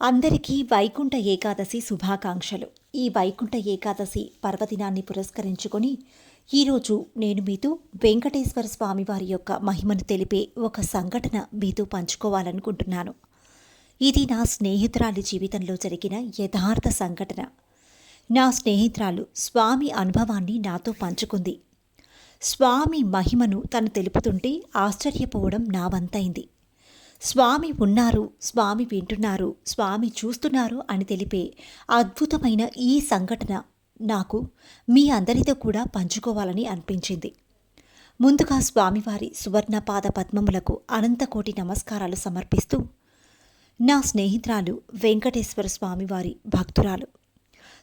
అందరికీ వైకుంఠ ఏకాదశి శుభాకాంక్షలు. ఈ వైకుంఠ ఏకాదశి పర్వదినాన్ని పురస్కరించుకొని ఈరోజు నేను మీతో వెంకటేశ్వర స్వామి వారి యొక్క మహిమను తెలిపే ఒక సంఘటన మీతో పంచుకోవాలనుకుంటున్నాను. ఇది నా స్నేహితురాలి జీవితంలో జరిగిన యథార్థ సంఘటన. నా స్నేహితురాలు స్వామి అనుభవాన్ని నాతో పంచుకుంది. స్వామి మహిమను తను తెలుపుతుంటే ఆశ్చర్యపోవడం నా వంతైంది స్వామి ఉన్నారు స్వామి వింటున్నారు స్వామి చూస్తున్నారు అని తెలిపే అద్భుతమైన ఈ సంఘటన నాకు మీ అందరితో కూడా పంచుకోవాలని అనిపించింది. ముందుగా స్వామివారి సువర్ణపాద పద్మములకు అనంతకోటి నమస్కారాలు సమర్పిస్తూ నా స్నేహితురాలు వెంకటేశ్వర స్వామివారి భక్తురాలు.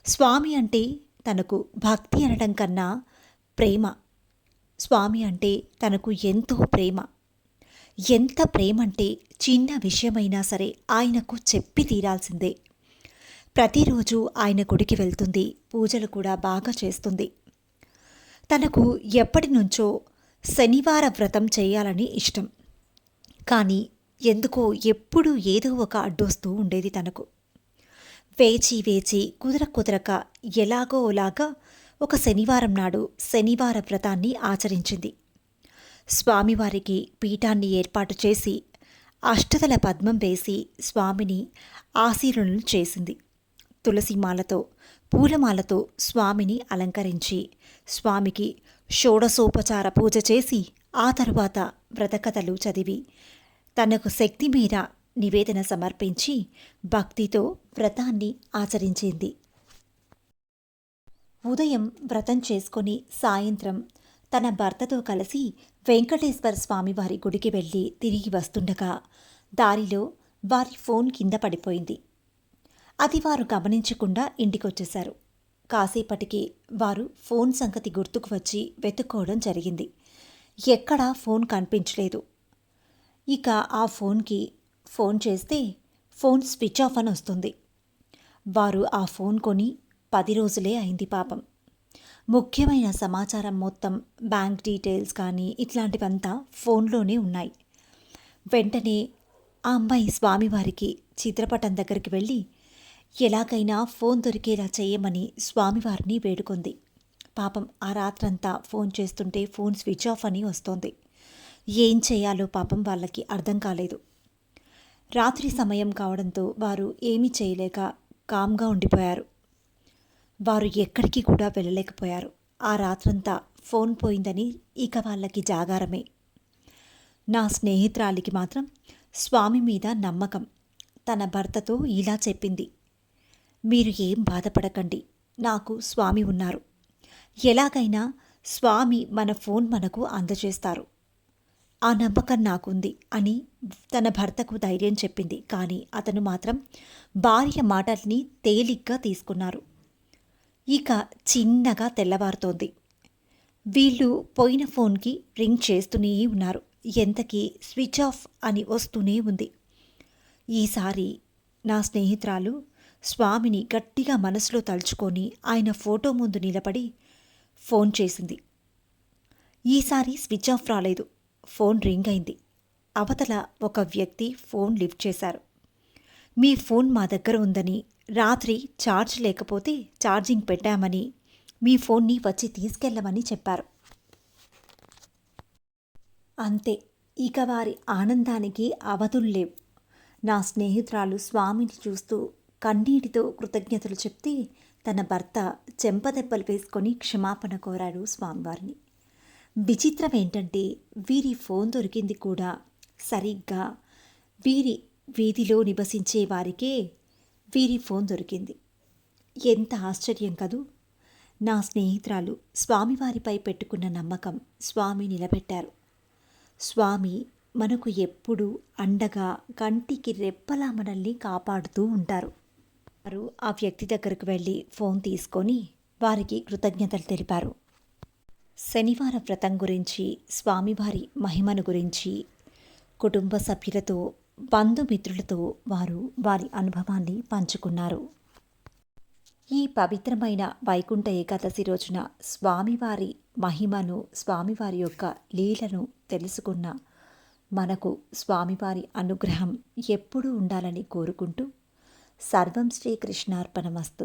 స్వామి అంటే తనకు భక్తి అనడం కన్నా ప్రేమ. స్వామి అంటే తనకు ఎంతో ప్రేమ. ఎంత ప్రేమంటే చిన్న విషయమైనా సరే ఆయనకు చెప్పి తీరాల్సిందే. ప్రతిరోజు ఆయన గుడికి వెళ్తుంది పూజలు కూడా బాగా చేస్తుంది. తనకు ఎప్పటి నుంచో శనివార వ్రతం చేయాలని ఇష్టం. కానీ ఎందుకో ఎప్పుడూ ఏదో ఒక అడ్డొస్తూ ఉండేది తనకు. వేచి వేచి కుదర కుదరక ఎలాగోలాగా ఒక శనివారం నాడు శనివార వ్రతాన్ని ఆచరించింది. స్వామివారికి పీఠాన్ని ఏర్పాటు చేసి అష్టదల పద్మం వేసి స్వామిని ఆశీర్వలను చేసింది. తులసిమాలతో పూలమాలతో స్వామిని అలంకరించి స్వామికి షోడసోపచార పూజ చేసి ఆ తరువాత వ్రతకథలు చదివి తనకు శక్తి మీద నివేదన సమర్పించి భక్తితో వ్రతాన్ని ఆచరించింది. ఉదయం వ్రతం చేసుకొని సాయంత్రం తన భర్తతో కలిసి వెంకటేశ్వర స్వామి వారి గుడికి వెళ్ళి తిరిగి వస్తుండగా దారిలో వారి ఫోన్ కింద పడిపోయింది. అది వారు గమనించకుండా ఇంటికొచ్చేశారు. కాసేపటికి వారు ఫోన్ సంగతి గుర్తుకు వచ్చి వెతుక్కోవడం జరిగింది. ఎక్కడా ఫోన్ కనిపించలేదు. ఇక ఆ ఫోన్కి ఫోన్ చేస్తే ఫోన్ స్విచ్ ఆఫ్ అని వస్తుంది. వారు ఆ ఫోన్ కొని పది రోజులే అయింది పాపం. ముఖ్యమైన సమాచారం మొత్తం బ్యాంక్ డీటెయిల్స్ కానీ ఇట్లాంటివంతా ఫోన్లోనే ఉన్నాయి. వెంటనే ఆ అమ్మాయి స్వామివారికి చిత్రపటం దగ్గరికి వెళ్ళి ఎలాగైనా ఫోన్ దొరికేలా చేయమని స్వామివారిని వేడుకుంది. పాపం ఆ రాత్రంతా ఫోన్ చేస్తుంటే ఫోన్ స్విచ్ ఆఫ్ అని వస్తోంది. ఏం చేయాలో పాపం వాళ్ళకి అర్థం కాలేదు. రాత్రి సమయం కావడంతో వారు ఏమీ చేయలేక కామ్గా ఉండిపోయారు. వారు ఎక్కడికి కూడా వెళ్ళలేకపోయారు. ఆ రాత్రంతా ఫోన్ పోయిందని ఇక వాళ్ళకి జాగారమే. నా స్నేహితురాలికి మాత్రం స్వామి మీద నమ్మకం. తన భర్తతో ఇలా చెప్పింది. మీరు ఏం బాధపడకండి. నాకు స్వామి ఉన్నారు. ఎలాగైనా స్వామి మన ఫోన్ మనకు అందజేస్తారు. ఆ నమ్మకం నాకుంది అని తన భర్తకు ధైర్యం చెప్పింది. కానీ అతను మాత్రం భార్య మాటల్ని తేలిగ్గా తీసుకున్నారు. ఇక చిన్నగా తెల్లవారుతోంది. వీళ్ళు పోయిన ఫోన్కి రింగ్ చేస్తూనే ఉన్నారు. ఎంతకీ స్విచ్ ఆఫ్ అని వస్తూనే ఉంది. ఈసారి నా స్నేహితురాలు స్వామిని గట్టిగా మనసులో తలుచుకొని ఆయన ఫోటో ముందు నిలబడి ఫోన్ చేసింది. ఈసారి స్విచ్ ఆఫ్ రాలేదు. ఫోన్ రింగ్ అయింది. అవతల ఒక వ్యక్తి ఫోన్ లిఫ్ట్ చేశారు. మీ ఫోన్ మా దగ్గర ఉందని రాత్రి ఛార్జ్ లేకపోతే ఛార్జింగ్ పెట్టామని మీ ఫోన్ని వచ్చి తీసుకెళ్ళమని చెప్పారు. అంతే ఇక వారి ఆనందానికి అవధులు లేవు. నా స్నేహితురాలు స్వామిని చూస్తూ కన్నీటితో కృతజ్ఞతలు చెప్తే తన భర్త చెంపదెబ్బలు వేసుకొని క్షమాపణ కోరాడు స్వామివారిని. విచిత్రం ఏంటంటే వీరి ఫోన్ దొరికింది కూడా సరిగ్గా వీరి వీధిలో నివసించే వారికే వీరి ఫోన్ దొరికింది. ఎంత ఆశ్చర్యం కదూ! నా స్నేహితురాలు స్వామివారిపై పెట్టుకున్న నమ్మకం స్వామి నిలబెట్టారు. స్వామి మనకు ఎప్పుడూ అండగా కంటికి రెప్పలా మనల్ని కాపాడుతూ ఉంటారు. వారు ఆ వ్యక్తి దగ్గరకు వెళ్ళి ఫోన్ తీసుకొని వారికి కృతజ్ఞతలు తెలిపారు. శనివార వ్రతం గురించి స్వామివారి మహిమను గురించి కుటుంబ సభ్యులతో బంధుమిత్రులతో వారు వారి అనుభవాన్ని పంచుకున్నారు. ఈ పవిత్రమైన వైకుంఠ ఏకాదశి రోజున స్వామివారి మహిమను స్వామివారి యొక్క లీలను తెలుసుకున్న మనకు స్వామివారి అనుగ్రహం ఎప్పుడూ ఉండాలని కోరుకుంటూ సర్వం శ్రీకృష్ణార్పణమస్తు